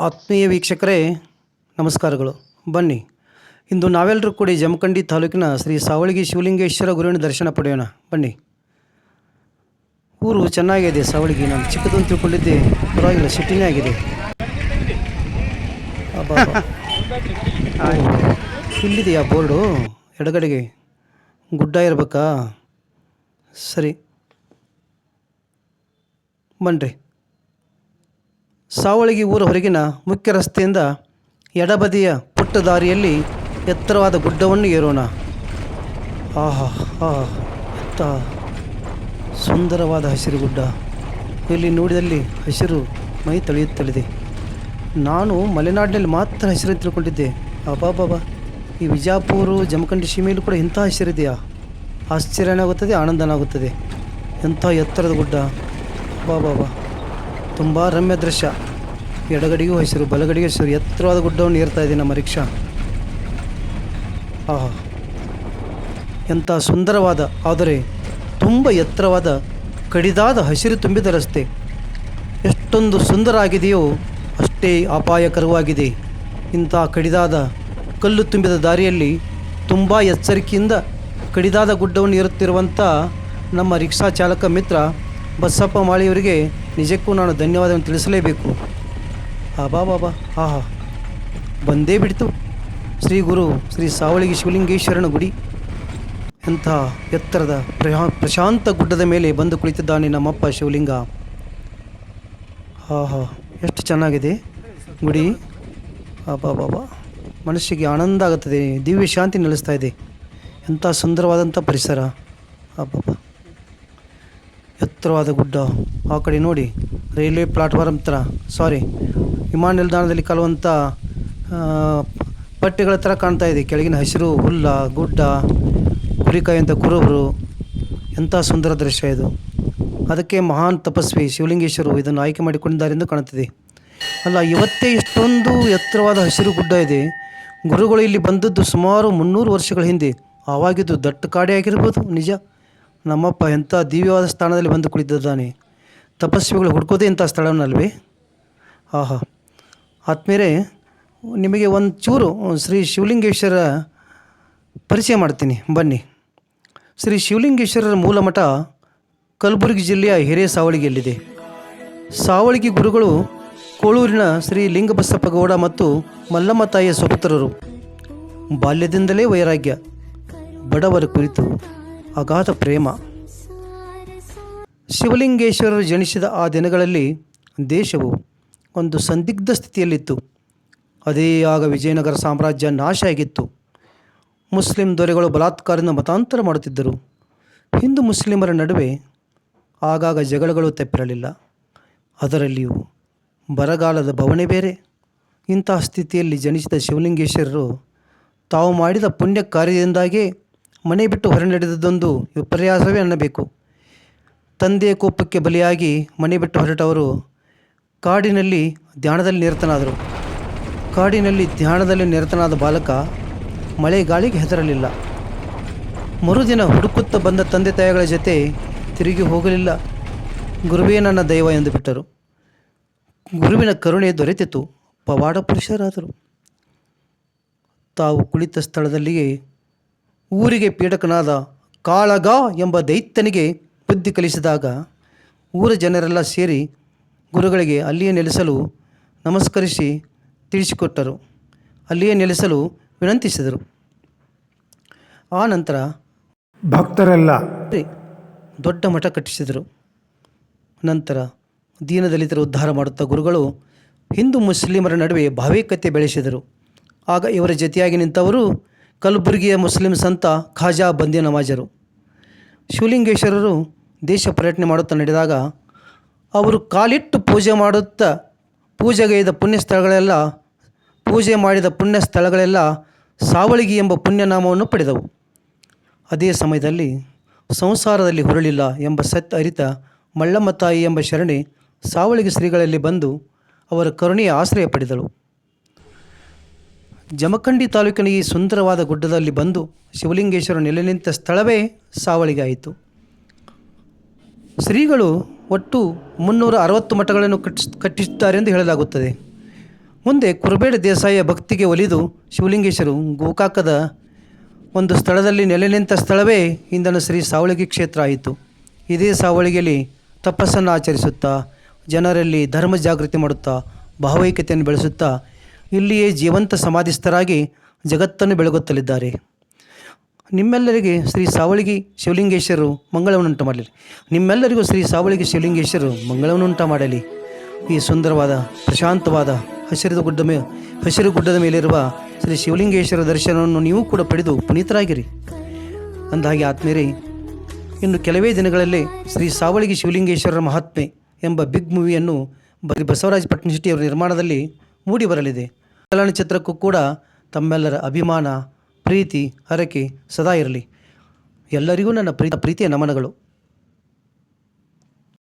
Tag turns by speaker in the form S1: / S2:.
S1: ಆತ್ಮೀಯ ವೀಕ್ಷಕರೇ, ನಮಸ್ಕಾರಗಳು. ಬನ್ನಿ, ಇಂದು ನಾವೆಲ್ಲರೂ ಕೂಡಿ ಜಮಖಂಡಿ ತಾಲೂಕಿನ ಶ್ರೀ ಸಾವಳಗಿ ಶಿವಲಿಂಗೇಶ್ವರ ಗುರುವಿನ ದರ್ಶನ ಪಡೆಯೋಣ. ಬನ್ನಿ. ಊರು ಚೆನ್ನಾಗಿದೆ ಸಾವಳಗಿ, ನಾನು ಚಿಕ್ಕದು ಅಂತ ತಿಳ್ಕೊಂಡಿದ್ದೆ, ಪರವಾಗಿಲ್ಲ ಸಿಟಿನೇ ಆಗಿದೆ. ಇಲ್ಲಿದೆಯಾ ಬೋರ್ಡು, ಎಡಗಡೆಗೆ. ಗುಡ್ಡ ಇರಬೇಕಾ? ಸರಿ. ಬನ್ನಿರಿ ಸಾವಳಗಿ ಊರ ಹೊರಗಿನ ಮುಖ್ಯ ರಸ್ತೆಯಿಂದ ಎಡಬದಿಯ ಪುಟ್ಟ ದಾರಿಯಲ್ಲಿ ಎತ್ತರವಾದ ಗುಡ್ಡವನ್ನು ಏರೋಣ. ಆಹಾ ಎತ್ತ ಸುಂದರವಾದ ಹಸಿರು ಗುಡ್ಡ. ಇಲ್ಲಿ ನೋಡಿದಲ್ಲಿ ಹಸಿರು ಮೈ ತಳೆಯುತ್ತಲಿದೆ. ನಾನು ಮಲೆನಾಡಿನಲ್ಲಿ ಮಾತ್ರ ಹಸಿರು ತಿಳ್ಕೊಂಡಿದ್ದೆ. ಅಬಾಬಾಬಾ ಈ ವಿಜಾಪುರ ಜಮಖಂಡಿ ಸೀಮೆಯಲ್ಲೂ ಕೂಡ ಇಂಥ ಹಸಿರಿದೆಯಾ? ಆಶ್ಚರ್ಯನಾಗುತ್ತದೆ, ಆನಂದನಾಗುತ್ತದೆ. ಎಂಥ ಎತ್ತರದ ಗುಡ್ಡ. ಬಾಬಾಬಾ ತುಂಬ ರಮ್ಯ ದೃಶ್ಯ. ಎಡಗಡೆಗೂ ಹಸಿರು ಬಲಗಡೆಗೂ ಹಸಿರು ಎತ್ತರವಾದ ಗುಡ್ಡವನ್ನು ಏರ್ತಾ ಇದೆ ನಮ್ಮ ರಿಕ್ಷಾ. ಆಹಾ. ಎಂಥ ಸುಂದರವಾದ, ಆದರೆ ತುಂಬ ಎತ್ತರವಾದ, ಕಡಿದಾದ ಹಸಿರು ತುಂಬಿದ ರಸ್ತೆ. ಎಷ್ಟೊಂದು ಸುಂದರ ಆಗಿದೆಯೋ ಅಷ್ಟೇ ಅಪಾಯಕರವಾಗಿದೆ ಇಂಥ ಕಡಿದಾದ, ಕಲ್ಲು ತುಂಬಿದ ದಾರಿಯಲ್ಲಿ ತುಂಬ ಎಚ್ಚರಿಕೆಯಿಂದ ಕಡಿದಾದ ಗುಡ್ಡವನ್ನು ಏರುತ್ತಿರುವಂಥ ನಮ್ಮ ರಿಕ್ಷಾ ಚಾಲಕ ಮಿತ್ರ ಬಸಪ್ಪ ಮಾಳಿಯವರಿಗೆ ನಿಜಕ್ಕೂ ನಾನು ಧನ್ಯವಾದವನ್ನು ತಿಳಿಸಲೇಬೇಕು. ಆಬಾ ಬಾಬಾ ಆಹಾ ಬಂದೇ ಬಿಡ್ತು. ಶ್ರೀ ಗುರು, ಶ್ರೀ ಸಾವಳಿಗೆ ಶಿವಲಿಂಗೇಶ್ವರನ ಗುಡಿ. ಎಂಥ ಎತ್ತರದ ಪ್ರಶಾ, ಪ್ರಶಾಂತ ಗುಡ್ಡದ ಮೇಲೆ ಬಂದು ಕುಳಿತಿದ್ದಾನೆ ನಮ್ಮಪ್ಪ ಶಿವಲಿಂಗ. ಆಹಾ ಎಷ್ಟು ಚೆನ್ನಾಗಿದೆ ಗುಡಿ. ಆಬಾ ಬಾಬಾ ಮನಸ್ಸಿಗೆ ಆನಂದ ಆಗುತ್ತದೆ. ದಿವ್ಯ ಶಾಂತಿ ನೆಲೆಸ್ತಾ ಇದೆ. ಎಂಥ ಸುಂದರವಾದಂಥ ಪರಿಸರ. ಅಬ್ಬಬ್ಬ ಎತ್ತರವಾದ ಗುಡ್ಡ. ಆ ಕಡೆ ನೋಡಿ, ರೈಲ್ವೆ ಪ್ಲಾಟ್ಫಾರ್ಮ್ ಥರ ಸಾರಿ ವಿಮಾನ ನಿಲ್ದಾಣದಲ್ಲಿ ಕಲುವಂಥ ಪಟ್ಟಿಗಳ ಥರ ಕಾಣ್ತಾ ಇದೆ. ಕೆಳಗಿನ ಹಸಿರು, ಹುಲ್ಲ, ಗುಡ್ಡ ಕುರಿಕಾಯಂಥ ಕುರುಬರು. ಎಂಥ ಸುಂದರ ದೃಶ್ಯ ಇದು. ಅದಕ್ಕೆ ಮಹಾನ್ ತಪಸ್ವಿ ಶಿವಲಿಂಗೇಶ್ವರು ಇದನ್ನು ಆಯ್ಕೆ ಮಾಡಿಕೊಂಡಿದ್ದಾರೆ ಎಂದು ಕಾಣುತ್ತಿದೆ. ಅಲ್ಲ, ಇವತ್ತೇ ಇಷ್ಟೊಂದು ಎತ್ತರವಾದ ಹಸಿರು ಗುಡ್ಡ ಇದೆ. ಗುರುಗಳು ಇಲ್ಲಿ ಬಂದದ್ದು ಸುಮಾರು ಮುನ್ನೂರು ವರ್ಷಗಳ ಹಿಂದೆ. ಆವಾಗಿದ್ದು ದಟ್ಟ ಕಾಡೆ ನಿಜ. ನಮ್ಮಪ್ಪ ಎಂಥ ದಿವ್ಯವಾದ ಸ್ಥಾನದಲ್ಲಿ ಬಂದು ಕುಳಿತಿದ್ದಾನೆ. ತಪಸ್ವಿಗಳು ಹುಡ್ಕೋದೇ ಇಂಥ ಸ್ಥಳವನ್ನಲ್ವೇ? ಆಹಾ. ಆತ್ಮೀಯರೇ, ನಿಮಗೆ ಒಂದು ಚೂರು ಶ್ರೀ ಶಿವಲಿಂಗೇಶ್ವರ ಪರಿಚಯ ಮಾಡ್ತೀನಿ. ಬನ್ನಿ. ಶ್ರೀ ಶಿವಲಿಂಗೇಶ್ವರರ ಮೂಲ ಮಠ ಕಲಬುರಗಿ ಜಿಲ್ಲೆಯ ಹಿರೇಸಾವಳಿಗೆಯಲ್ಲಿದೆ ಸಾವಳಿಗೆ ಗುರುಗಳು ಕೋಳೂರಿನ ಶ್ರೀ ಲಿಂಗಬಸಪ್ಪ ಗೌಡ ಮತ್ತು ಮಲ್ಲಮ್ಮ ತಾಯಿಯ ಸ್ವಪುತ್ರರು ಬಾಲ್ಯದಿಂದಲೇ ವೈರಾಗ್ಯ, ಬಡವರ ಕುರಿತು. ಅಗಾಧ ಪ್ರೇಮ. ಶಿವಲಿಂಗೇಶ್ವರರು ಜನಿಸಿದ ಆ ದಿನಗಳಲ್ಲಿ ದೇಶವು ಒಂದು ಸಂದಿಗ್ಧ ಸ್ಥಿತಿಯಲ್ಲಿತ್ತು. ಅದೇ ಆಗ ವಿಜಯನಗರ ಸಾಮ್ರಾಜ್ಯ ನಾಶ ಆಗಿತ್ತು. ಮುಸ್ಲಿಂ ದೊರೆಗಳು ಬಲಾತ್ಕಾರದಿಂದ ಮತಾಂತರ ಮಾಡುತ್ತಿದ್ದರು. ಹಿಂದೂ ಮುಸ್ಲಿಮರ ನಡುವೆ ಆಗಾಗ ಜಗಳಗಳು ತಪ್ಪಿರಲಿಲ್ಲ. ಅದರಲ್ಲಿಯೂ ಬರಗಾಲದ ಬವಣೆ ಬೇರೆ. ಇಂತಹ ಸ್ಥಿತಿಯಲ್ಲಿ ಜನಿಸಿದ ಶಿವಲಿಂಗೇಶ್ವರರು ತಾವು ಮಾಡಿದ ಪುಣ್ಯ ಕಾರ್ಯದಿಂದಾಗೇ ಮನೆ ಬಿಟ್ಟು ಹೊರ ನಡೆದದ್ದೊಂದು ವಿಪರ್ಯಾಸವೇ ಅನ್ನಬೇಕು. ತಂದೆಯ ಕೋಪಕ್ಕೆ ಬಲಿಯಾಗಿ ಮನೆ ಬಿಟ್ಟು ಹೊರಟವರು ಕಾಡಿನಲ್ಲಿ ಧ್ಯಾನದಲ್ಲಿ ನಿರತನಾದರು. ಕಾಡಿನಲ್ಲಿ ಧ್ಯಾನದಲ್ಲಿ ನಿರತನಾದ ಬಾಲಕ ಮಳೆ ಗಾಳಿಗೆ ಹೆದರಲಿಲ್ಲ. ಮರುದಿನ ಹುಡುಕುತ್ತಾ ಬಂದ ತಂದೆ ತಾಯಿಗಳ ಜೊತೆ ತಿರುಗಿ ಹೋಗಲಿಲ್ಲ. ಗುರುವೇ ನನ್ನ ದೈವ ಎಂದು ಬಿಟ್ಟರು. ಗುರುವಿನ ಕರುಣೆ ದೊರೆತಿತು. ಪವಾಡ ಪುರುಷರಾದರು. ತಾವು ಕುಳಿತ ಸ್ಥಳದಲ್ಲಿಯೇ ಊರಿಗೆ ಪೀಡಕನಾದ ಕಾಳಗ ಎಂಬ ದೈತ್ಯನಿಗೆ ಬುದ್ಧಿ ಕಲಿಸಿದಾಗ ಊರ ಜನರೆಲ್ಲ ಸೇರಿ ಗುರುಗಳಿಗೆ ಅಲ್ಲಿಯೇ ನೆಲೆಸಲು ನಮಸ್ಕರಿಸಿ ತಿಳಿಸಿಕೊಟ್ಟರು. ಅಲ್ಲಿಯೇ ನೆಲೆಸಲು ವಿನಂತಿಸಿದರು. ಆ ನಂತರ
S2: ಭಕ್ತರೆಲ್ಲ
S1: ದೊಡ್ಡ ಮಠ ಕಟ್ಟಿಸಿದರು. ನಂತರ ದೀನದಲಿತರ ಉದ್ಧಾರ ಮಾಡುತ್ತಾ ಗುರುಗಳು ಹಿಂದೂ ಮುಸ್ಲಿಮರ ನಡುವೆ ಭಾವೈಕ್ಯತೆ ಬೆಳೆಸಿದರು. ಆಗ ಇವರ ಜೊತೆಯಾಗಿ ನಿಂತವರು ಕಲಬುರಗಿಯ ಮುಸ್ಲಿಂ ಸಂತ ಖಾಜಾ ಬಂದಿ ನವಾಜರು ಶಿವಲಿಂಗೇಶ್ವರರು ದೇಶ ಪರ್ಯಟನೆ ಮಾಡುತ್ತಾ ನಡೆದಾಗ ಅವರು ಕಾಲಿಟ್ಟು ಪೂಜೆ ಮಾಡುತ್ತಾ ಪೂಜೆಗೈದ ಪುಣ್ಯ ಸ್ಥಳಗಳೆಲ್ಲ ಪೂಜೆ ಮಾಡಿದ ಪುಣ್ಯ ಸ್ಥಳಗಳೆಲ್ಲ ಸಾವಳಿಗಿ ಎಂಬ ಪುಣ್ಯನಾಮವನ್ನು ಪಡೆದವು. ಅದೇ ಸಮಯದಲ್ಲಿ ಸಂಸಾರದಲ್ಲಿ ಹುರುಳಿಲ್ಲ ಎಂಬ ಸತ್ ಅರಿತ ಮಳ್ಳಮ್ಮ ತಾಯಿ ಎಂಬ ಶರಣೆ ಸಾವಳಿಗೆ ಶ್ರೀಗಳಲ್ಲಿ ಬಂದು ಅವರ ಕರುಣೆಯ ಆಶ್ರಯ ಪಡೆದಳು. ಜಮಖಂಡಿ ತಾಲೂಕಿನ ಈ ಸುಂದರವಾದ ಗುಡ್ಡದಲ್ಲಿ ಬಂದು ಶಿವಲಿಂಗೇಶ್ವರ ನೆಲೆ ನಿಂತ ಸ್ಥಳವೇ ಸಾವಳಿಗಾಯಿತು. ಶ್ರೀಗಳು ಒಟ್ಟು ಮುನ್ನೂರ ಅರವತ್ತು ಮಠಗಳನ್ನು ಕಟ್ಟಿಸ್ ಕಟ್ಟಿಸಿದ್ದಾರೆ ಎಂದು ಹೇಳಲಾಗುತ್ತದೆ. ಮುಂದೆ ಕುರುಬೇಡ ದೇಸಾಯಿಯ ಭಕ್ತಿಗೆ ಒಲಿದು ಶಿವಲಿಂಗೇಶ್ವರು ಗೋಕಾಕದ ಒಂದು ಸ್ಥಳದಲ್ಲಿ ನೆಲೆ ನಿಂತ ಸ್ಥಳವೇ ಇಂದನ ಶ್ರೀ ಸಾವಳಗಿ ಕ್ಷೇತ್ರ ಆಯಿತು. ಇದೇ ಸಾವಳಿಗೆಯಲ್ಲಿ ತಪಸ್ಸನ್ನು ಆಚರಿಸುತ್ತಾ, ಜನರಲ್ಲಿ ಧರ್ಮ ಜಾಗೃತಿ ಮಾಡುತ್ತಾ, ಭಾವೈಕ್ಯತೆಯನ್ನು ಬೆಳೆಸುತ್ತಾ ಇಲ್ಲಿಯೇ ಜೀವಂತ ಸಮಾಧಿಸ್ಥರಾಗಿ ಜಗತ್ತನ್ನು ಬೆಳಗುತ್ತಲಿದ್ದಾರೆ. ನಿಮ್ಮೆಲ್ಲರಿಗೆ ಶ್ರೀ ಸಾವಳಿಗಿ ಶಿವಲಿಂಗೇಶ್ವರರು ಮಂಗಳವನ್ನುಂಟು ಮಾಡಲಿ. ನಿಮ್ಮೆಲ್ಲರಿಗೂ ಶ್ರೀ ಸಾವಳಿಗಿ ಶಿವಲಿಂಗೇಶ್ವರರು ಮಂಗಳವನ್ನುಂಟು ಮಾಡಲಿ. ಈ ಸುಂದರವಾದ, ಪ್ರಶಾಂತವಾದ ಹಸಿರಿದ ಗುಡ್ಡ ಮೇ, ಹಸಿರು ಗುಡ್ಡದ ಮೇಲಿರುವ ಶ್ರೀ ಶಿವಲಿಂಗೇಶ್ವರ ದರ್ಶನವನ್ನು ನೀವು ಕೂಡ ಪಡೆದು ಪುನೀತರಾಗಿರಿ. ಅಂದಹಾಗೆ ಆತ್ಮೀಯರೇ, ಇನ್ನು ಕೆಲವೇ ದಿನಗಳಲ್ಲಿ ಶ್ರೀ ಸಾವಳಿಗಿ ಶಿವಲಿಂಗೇಶ್ವರರ ಮಹಾತ್ಮೆ ಎಂಬ ಬಿಗ್ ಮೂವಿಯನ್ನು ಬಸವರಾಜ ಪಟ್ಟಣಶೆಟ್ಟಿಯವರ ನಿರ್ಮಾಣದಲ್ಲಿ ಮೂಡಿ ಬರಲಿದೆ. ಚಲನಚಿತ್ರಕ್ಕೂ ಕೂಡ ತಮ್ಮೆಲ್ಲರ ಅಭಿಮಾನ ಪ್ರೀತಿ ಹರಕೆ ಸದಾ ಇರಲಿ. ಎಲ್ಲರಿಗೂ ನನ್ನ ಪ್ರೀತಿ ಪ್ರೀತಿಯ ನಮನಗಳು.